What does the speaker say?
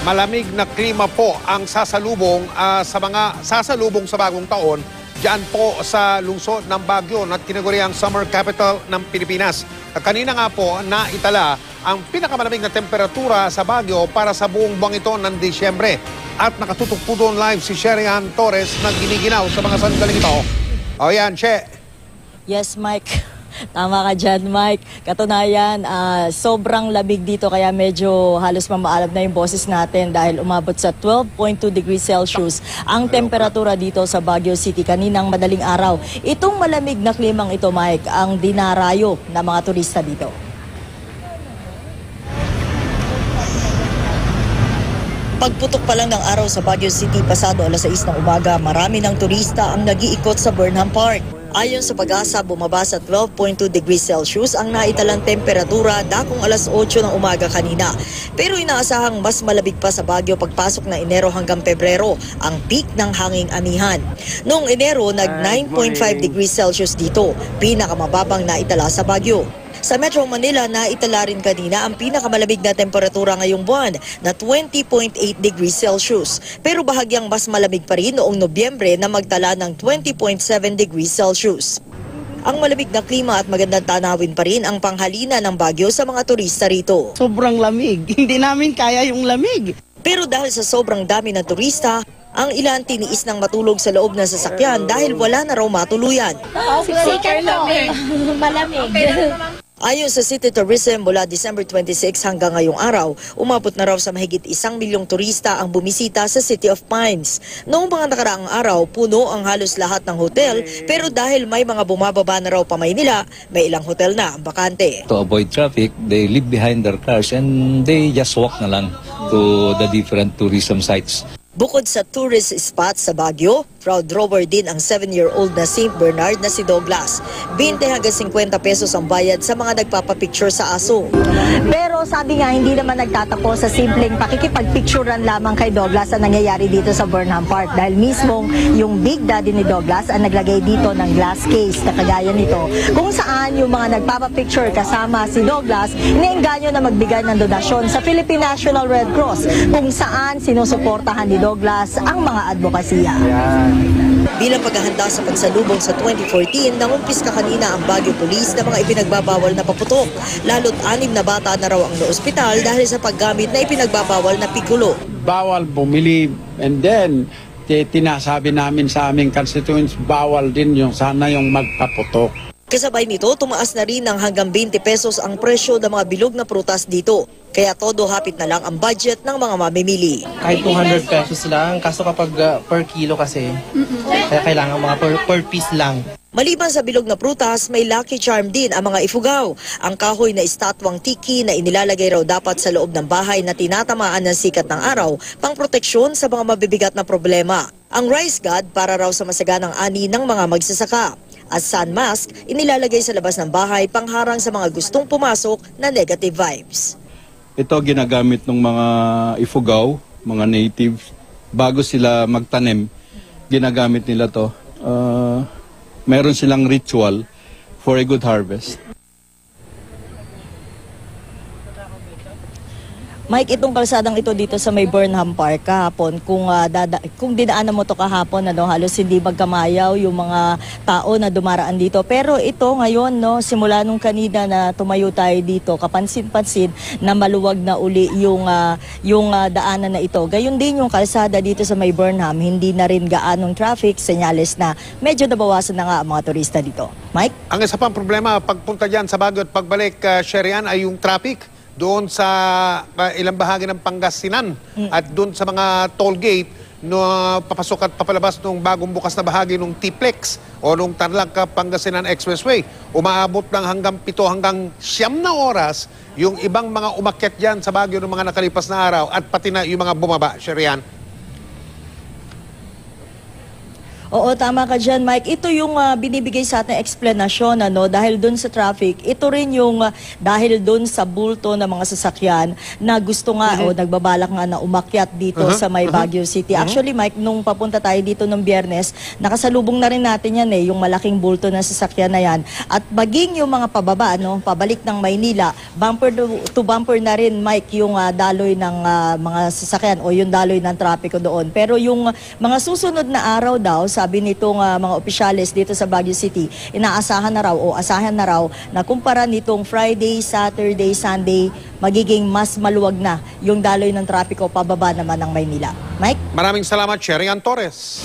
malamig na klima po ang sasalubong ah, sa mga sasalubong sa bagong taon diyan po sa lungsod ng Baguio na tinaguriang summer capital ng Pilipinas. Kanina nga po naitala ang pinakamalamig na temperatura sa Baguio para sa buong buwang ito ng Disyembre. At nakatutok po doon live si Sherian Torres na giniginaw sa mga sandaling ito. O yan, Che. Yes, Mike. Tama ka dyan, Mike. Katunayan, ah, sobrang labig dito kaya medyo halos mamaalab na yung boses natin dahil umabot sa 12.2 degrees Celsius ang temperatura dito sa Baguio City kaninang madaling araw. Itong malamig na klimang ito, Mike, ang dinarayo ng mga turista dito. Pagputok pa lang ng araw sa Baguio City pasado alas 6 ng umaga, marami ng turista ang nagiikot sa Burnham Park. Ayon sa pag-asa, bumaba sa 12.2 degrees Celsius ang naitalang temperatura dakong alas 8 ng umaga kanina. Pero inaasahang mas malabig pa sa Baguio pagpasok ng Enero hanggang Pebrero, ang peak ng hanging amihan. Noong Enero, nag 9.5 degrees Celsius dito, pinakamababang naitala sa Baguio. Sa Metro Manila, naitala rin kanina ang pinakamalamig na temperatura ngayong buwan na 20.8 degrees Celsius. Pero bahagyang mas malamig pa rin noong Nobyembre na magtala ng 20.7 degrees Celsius. Ang malamig na klima at magandang tanawin pa rin ang panghalina ng Baguio sa mga turista rito. Sobrang lamig. Hindi namin kaya yung lamig. Pero dahil sa sobrang dami ng turista, ang ilan tiniis ng matulog sa loob ng sasakyan dahil wala na raw matuluyan. Sikat po. Malamig. Ayon sa City Tourism, mula December 26 hanggang ngayong araw, umabot na raw sa mahigit isang milyong turista ang bumisita sa City of Pines. Noong mga nakaraang araw, puno ang halos lahat ng hotel, pero dahil may mga bumababa na raw pa Maynila, may ilang hotel na ang bakante. to avoid traffic, they leave behind their cars and they just walk na lang to the different tourism sites. Bukod sa tourist spot sa Baguio, proud rover din ang 7-year-old na St. Bernard na si Douglas. 20 hanggang 50 pesos ang bayad sa mga nagpapapicture sa aso. Pero sabi nga, hindi naman nagtatapos sa simpleng pakikipagpicturean lamang kay Douglas ang nangyayari dito sa Burnham Park dahil mismong yung big daddy ni Douglas ang naglagay dito ng glass case na kagaya nito kung saan yung mga nagpapapicture kasama si Douglas iniengganyo na magbigay ng donasyon sa Philippine National Red Cross kung saan sinusuportahan ni Douglas ang mga advokasya. Bilang paghahanda sa pagsalubong sa 2014, nangumpis ka kanina ang Baguio Police na mga ipinagbabawal na paputok. Lalo't anim na bata na raw ang naospital dahil sa paggamit na ipinagbabawal na pikulo. bawal bumili and then ti- tinasabi namin sa aming constituents bawal din yung sana yung magpaputok. Kasabay nito, tumaas na rin ng hanggang 20 pesos ang presyo ng mga bilog na prutas dito. Kaya todo hapit na lang ang budget ng mga mamimili. kahit 200 pesos lang. Kaso kapag uh, per kilo kasi, kaya kailangan mga per, per piece lang. Maliban sa bilog na prutas, may lucky charm din ang mga ifugaw. Ang kahoy na estatwang tiki na inilalagay raw dapat sa loob ng bahay na tinatamaan ng sikat ng araw, pang proteksyon sa mga mabibigat na problema. Ang rice god para raw sa masaganang ani ng mga magsasaka. At sun mask, inilalagay sa labas ng bahay pangharang sa mga gustong pumasok na negative vibes. Ito ginagamit ng mga ifugaw, mga natives, bago sila magtanim, ginagamit nila to. Uh, meron silang ritual for a good harvest. Mike, itong kalsadang ito dito sa may Burnham Park kahapon, kung, ah, dada, kung dinaanan mo to kahapon, ano, halos hindi magkamayaw yung mga tao na dumaraan dito. Pero ito ngayon, no, simula nung kanina na tumayo tayo dito, kapansin-pansin na maluwag na uli yung, ah, yung ah, daanan na ito. Gayon din yung kalsada dito sa may Burnham, hindi na rin gaanong traffic, senyales na medyo nabawasan na nga ang mga turista dito. Mike? Ang isa pang problema, pagpunta dyan sa Baguio at pagbalik, uh, Sherian, ay yung traffic doon sa ilang bahagi ng Pangasinan at doon sa mga toll gate no papasok at papalabas nung bagong bukas na bahagi nung T-Plex o nung Tarlac Pangasinan Expressway. Umaabot ng hanggang pito hanggang siyam na oras yung ibang mga umakyat dyan sa Baguio ng mga nakalipas na araw at pati na yung mga bumaba, Sherian. Oo, tama ka dyan, Mike. Ito yung ah, binibigay sa ating explanation, ano, dahil doon sa traffic. Ito rin yung ah, dahil doon sa bulto ng mga sasakyan na gusto nga o nagbabalak nga na umakyat dito Uh-huh, sa may Baguio City. Actually, Mike, nung papunta tayo dito ng biyernes, nakasalubong na rin natin yan eh, yung malaking bulto na sasakyan na yan. At baging yung mga pababa, ano, pabalik ng Maynila, bumper to, to bumper na rin, Mike, yung ah, daloy ng ah, mga sasakyan o yung daloy ng trapiko doon. Pero yung mga susunod na araw daw, sabi nitong ah, mga opisyalis dito sa Baguio City, inaasahan na raw o asahan na raw na kumpara nitong Friday, Saturday, Sunday, magiging mas maluwag na yung daloy ng trapiko pababa naman ng Maynila. Mike? Maraming salamat, Cherry Ann Torres.